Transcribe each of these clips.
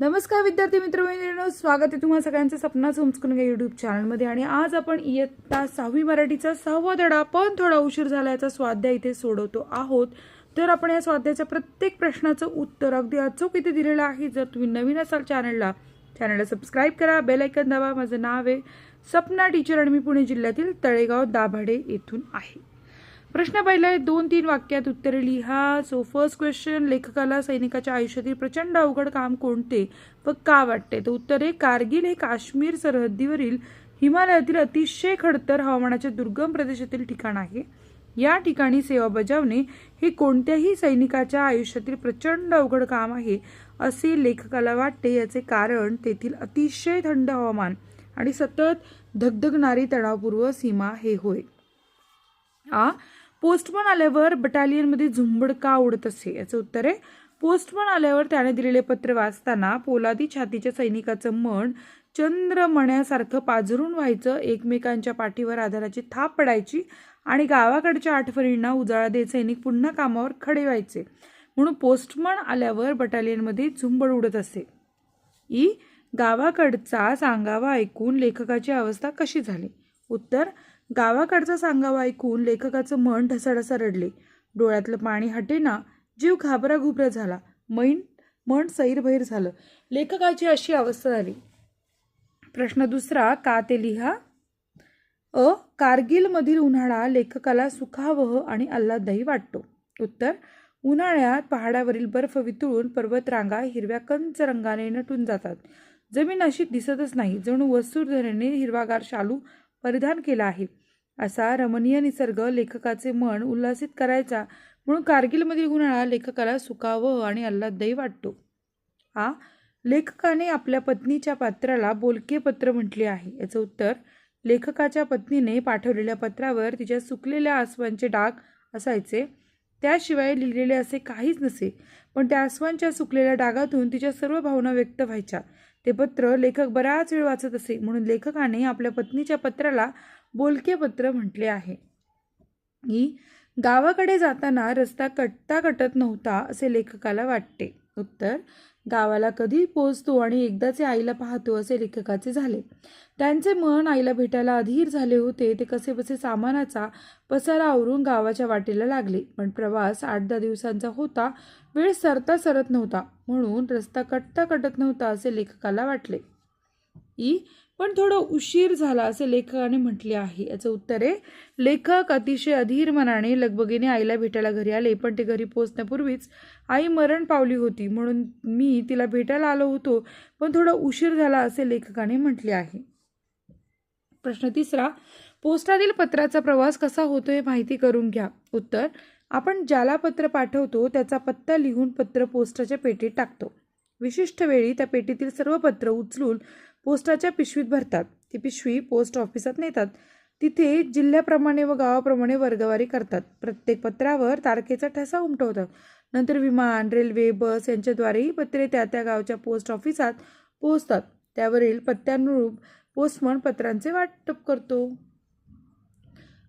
नमस्कार विद्यार्थी मित्रमैत्रिणींनो स्वागत आहे तुम्हाला सगळ्यांचं सपनाचं होमस्कूलिंग या यूट्यूब चॅनलमध्ये आणि आज आपण इयत्ता सहावी मराठीचा सहावा धडा पण थोडा उशीर झाला याचा स्वाध्याय इथे सोडवतो आहोत. तर आपण या स्वाध्यायाच्या प्रत्येक प्रश्नाचं उत्तर अगदी अचूक इथे दिलेलं आहे. जर तुम्ही नवीन असाल चॅनलला चॅनलला सबस्क्राईब करा बेल ऐकन दाबा. माझं नाव आहे सपना टीचर आणि मी पुणे जिल्ह्यातील तळेगाव दाभाडे येथून आहे. प्रश्न पहिला आहे दोन तीन वाक्यात उत्तरे लिहा. सो फर्स्ट क्वेश्चन लेखकाला सैनिकाच्या आयुष्यातील प्रचंड अवघड काम कोणते व का वाटते? तर उत्तर आहे कारगिल हे काश्मीर सरहद्दीवरील हिमालयातील अतिशय खडतर हवामानाच्या दुर्गम प्रदेशातील ठिकाण आहे. या ठिकाणी सेवा बजावणे हे कोणत्याही सैनिकाच्या आयुष्यातील प्रचंड अवघड काम आहे असे लेखकाला वाटते. याचे कारण तेथील अतिशय थंड हवामान आणि सतत धगधगणारी तणावपूर्व सीमा हे होय. आ? पोस्टमन आल्यावर बटालियनमध्ये झुंबड का उडत असे? याचं उत्तर आहे पोस्टमन आल्यावर त्याने दिलेले पत्र वाचताना पोलादी छातीच्या सैनिकाचं मन चंद्रमण्यासारखं पाझरून व्हायचं एकमेकांच्या पाठीवर आधाराची थाप पडायची आणि गावाकडच्या आठवणींना उजाळा देत सैनिक पुन्हा कामावर खडे व्हायचे. म्हणून पोस्टमन आल्यावर बटालियनमध्ये झुंबड उडत असे. ई. गावाकडचा सांगावा ऐकून लेखकाची अवस्था कशी झाली? उत्तर गावाकडचा सांगावा ऐकून लेखकाचं मन ढसाढसा रडले. डोळ्यातलं पाणी हटेना जीव घाबरा घुबरा झाला. मैन मन सैरभैर झालं. लेखकाची अशी अवस्था झाली. प्रश्न दुसरा का ते लिहा? अ कारगिलमधील उन्हाळा लेखकाला सुखावह आणि आल्हाददायी वाटतो. उत्तर उन्हाळ्यात पहाडावरील बर्फ वितळून पर्वतरांगा हिरव्या कंच रंगाने नटून जातात. जमीन अशी दिसतच नाही. जणू वस्तुधरेने हिरवागार शालू परिधान केला आहे. असा रमणीय निसर्ग लेखकाचे मन उल्हासित करायचा म्हणून कारगिलमधील उन्हाळा लेखकाला सुखावह आणि आल्हाददायी वाटतो. आ लेखकाने आपल्या पत्नीच्या पात्राला बोलके पत्र म्हटले आहे. याचं उत्तर लेखकाच्या पत्नीने पाठवलेल्या पत्रावर तिच्या सुकलेल्या आसवांचे डाग असायचे. त्याशिवाय लिहिलेले असे काहीच नसे पण त्या आसवांच्या सुकलेल्या डागातून तिच्या सर्व भावना व्यक्त व्हायच्या. ते पत्र लेखक बराच वेळ वाचत असे. म्हणून लेखकाने आपल्या पत्नीच्या पत्राला बोलके पत्र म्हटले आहे. ही गावाकडे जाताना रस्ता कटता कटत नव्हता असे लेखकाला वाटते. उत्तर गावाला कधी पोचतो आणि एकदाचे आईला पाहतो असे लेखकाचे झाले. त्यांचे मन आईला भेटायला अधीर झाले होते. ते कसे बसे सामानाचा पसारा आवरून गावाच्या वाटेला लागले. पण प्रवास आठ दहा दिवसांचा होता. वेळ सरता सरत नव्हता. म्हणून रस्ता कटता कटत नव्हता असे लेखकाला वाटले. ई. पण थोडं उशीर झाला असे लेखकाने म्हटले आहे. याचं उत्तर आहे लेखक अतिशय अधीर मनाने लगबगीने आईला भेटायला घरी आले पण ते घरी पोचण्यापूर्वीच आई मरण पावली होती म्हणून मी तिला भेटायला आलो होतो पण थोडा उशीर झाला असे लेखकाने म्हटले आहे. प्रश्न तिसरा पोस्टातील पत्राचा प्रवास कसा होतो हे माहिती करून घ्या. उत्तर आपण ज्याला पत्र पाठवतो त्याचा पत्ता लिहून पत्र पोस्टाच्या पेटीत टाकतो. विशिष्ट वेळी त्या पेटीतील सर्व पत्र उचलून पोस्टाच्या पिशवीत भरतात. ती पिशवी पोस्ट ऑफिसात नेतात. तिथे जिल्ह्याप्रमाणे व गावाप्रमाणे वर्गवारी करतात. प्रत्येक पत्रावर तारखेचा ठसा उमटवतात नंतर विमान रेल्वे बस यांच्याद्वारेही पत्रे त्या त्या गावच्या पोस्ट ऑफिसात पोहोचतात. त्यावरील पत्त्यानुरूप पोस्टमन पत्रांचे वाटप करतो.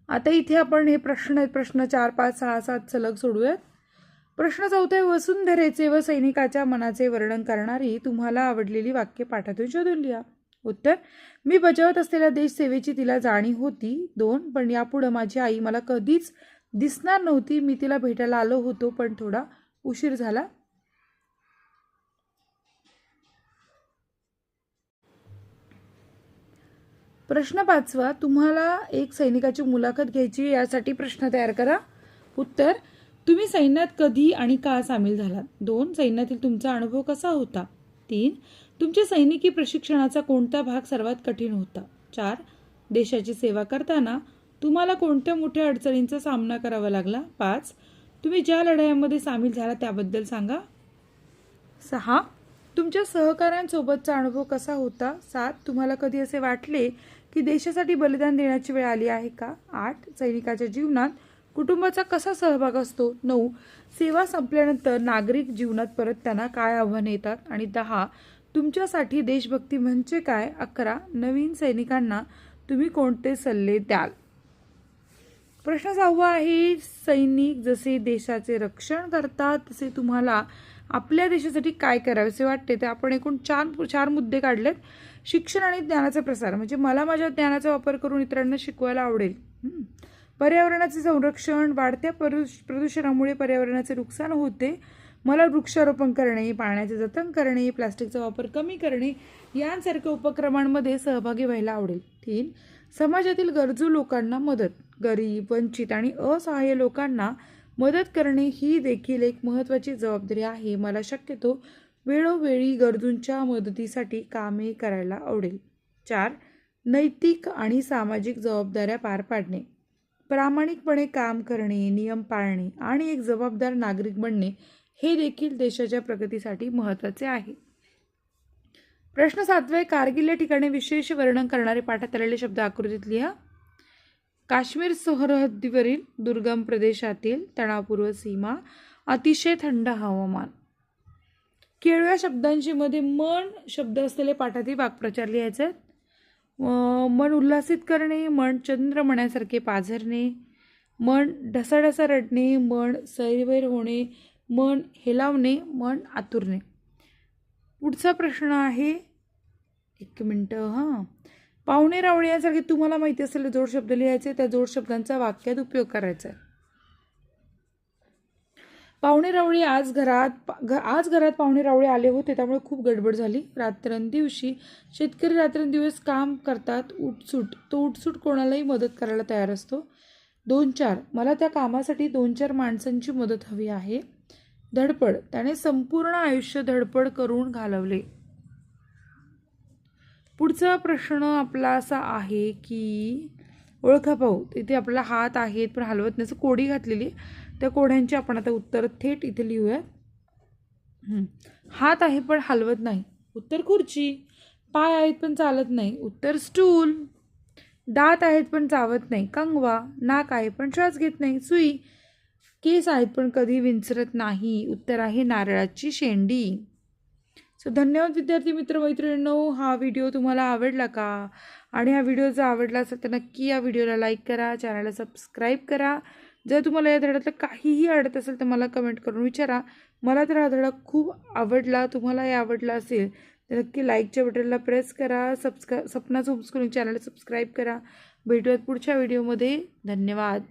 आता इथे आपण हे प्रश्न प्रश्न चार पाच सहा सात सलग सोडूयात. प्रश्न चौथा वसुंधरेचे व सैनिकाच्या मनाचे वर्णन करणारी तुम्हाला आवडलेली वाक्य पाठातून शोधून लिहा. उत्तर मी बजावत असलेल्या देशसेवेची तिला जाणीव होती दोन पण यापुढं माझी आई मला कधीच दिसणार नव्हती मी तिला भेटायला आलो होतो पण थोडा उशीर झाला. प्रश्न पाचवा तुम्हाला एक सैनिकाची मुलाखत घ्यायची यासाठी प्रश्न तयार करा. उत्तर तुम्ही सैन्यात कधी आणि का सामील झालात? दोन सैन्यातील तुमचा अनुभव कसा होता? तीन तुमच्या सैनिकी प्रशिक्षणाचा कोणता भाग सर्वात कठीण होता? चार देशाची सेवा करताना तुम्हाला कोणत्या मोठ्या अडचणींचा सामना करावा लागला? पाच तुम्ही ज्या लढायांमध्ये सामील झाला त्याबद्दल सांगा. सहा तुमच्या सहकाऱ्यांसोबतचा अनुभव कसा होता? सात तुम्हाला कधी असे वाटले की देशासाठी बलिदान देण्याची वेळ आली आहे का? आठ सैनिकाच्या जीवनात कुटुंबाचा कसा सहभाग असतो? नऊ. सेवा संपल्यानंतर नागरिक जीवनात परत त्यांना काय आव्हाने येतात? आणि दहा. तुमच्यासाठी देशभक्ती म्हणजे काय? अकरा. नवीन सैनिकांना तुम्ही कोणते सल्ले द्याल? प्रश्न सहावा आहे सैनिक जसे देशाचे रक्षण करतात तसे तुम्हाला आपल्या देशासाठी काय करावेसे वाटते? ते आपण एकूण चार चार मुद्दे काढलेत. शिक्षण आणि ज्ञानाचा प्रसार. म्हणजे मला माझ्या ज्ञानाचा वापर करून इतरांना शिकवायला आवडेल. पर्यावरणाचे संरक्षण वाढत्या प्रदूष प्रदूषणामुळे पर्यावरणाचे नुकसान होते. मला वृक्षारोपण करणे पाण्याचे जतन करणे प्लास्टिकचा वापर कमी करणे यांसारख्या उपक्रमांमध्ये सहभागी व्हायला आवडेल. तीन समाजातील गरजू लोकांना मदत. गरीब वंचित आणि असहाय्य लोकांना मदत करणे ही देखील एक महत्त्वाची जबाबदारी आहे. मला शक्यतो वेळोवेळी गरजूंच्या मदतीसाठी कामे करायला आवडेल. चार नैतिक आणि सामाजिक जबाबदाऱ्या पार पाडणे. प्रामाणिकपणे काम करणे नियम पाळणे आणि एक जबाबदार नागरिक बनणे हे देखील देशाच्या प्रगतीसाठी महत्त्वाचे आहे. प्रश्न सातवे कारगिल या ठिकाणी विशेष वर्णन करणारे पाठात आलेले शब्द आकृतीत लिहा. काश्मीर सरहद्दीवरील दुर्गम प्रदेशातील तणावपूर्व सीमा अतिशय थंड हवामान. केळव्या शब्दांची मध्ये मन शब्द असलेले पाठातील वाक्प्रचार लिहायचे आहेत. मन उल्हासित करणे मन चंद्रमण्यासारखे पाझरणे मन ढसाढसा रडणे मन सैरवैर होणे मन हेलावणे मन आतुरणे. पुढचा प्रश्न आहे एक मिनटं हां. पाहुणे रावणे यासारखे तुम्हाला माहिती असलेले जोड शब्द लिहायचे त्या जोड शब्दांचा वाक्यात उपयोग करायचा आहे. पाहुणे रावळी आज घरात पा- घ- आज घरात पाहुणे रावळे आले होते त्यामुळे खूप गडबड झाली. रात्रंदिवशी शेतकरी रात्रंदिवस काम करतात उठसूट. तो उठसूट कोणालाही मदत करायला तयार असतो. दोन चार. मला त्या कामासाठी दोन चार माणसांची मदत हवी आहे. धडपड. त्याने संपूर्ण आयुष्य धडपड करून घालवले. पुढचा प्रश्न आपला असा आहे की ओळखा पाहू तिथे आपला हात आहेत पण हलवत नाही. असं कोडी घातलेली त्या कोड्यांची आपण आता उत्तर थेट इथे लिहूया. हात आहे पण हलवत नाही. उत्तर खुर्ची. पाय आहेत पण चालत नाही. उत्तर स्टूल. दात आहेत पण चावत नाही. कंगवा. नाक आहे पण श्वास घेत नाही. सुई. केस आहेत पण कधी विंचरत नाही. उत्तर आहे नारळाची शेंडी. सो धन्यवाद विद्यार्थी मित्र मैत्रिणींनो. हा व्हिडिओ तुम्हाला आवडला का? आणि हा व्हिडिओ जर आवडला असेल तर नक्की या व्हिडिओला लाईक करा. चॅनलला सबस्क्राईब करा. जर तुम्हाला या धड्यातलं काहीही आवडत असेल तर मला कमेंट करून विचारा. मला तर हा धडा खूप आवडला तुम्हालाही आवडला असेल तर नक्की लाईकच्या बटनला प्रेस करा सबस्क्रा सपना होमस्कूलिंग चॅनल सबस्क्राईब करा. भेटूयात पुढच्या व्हिडिओमध्ये धन्यवाद.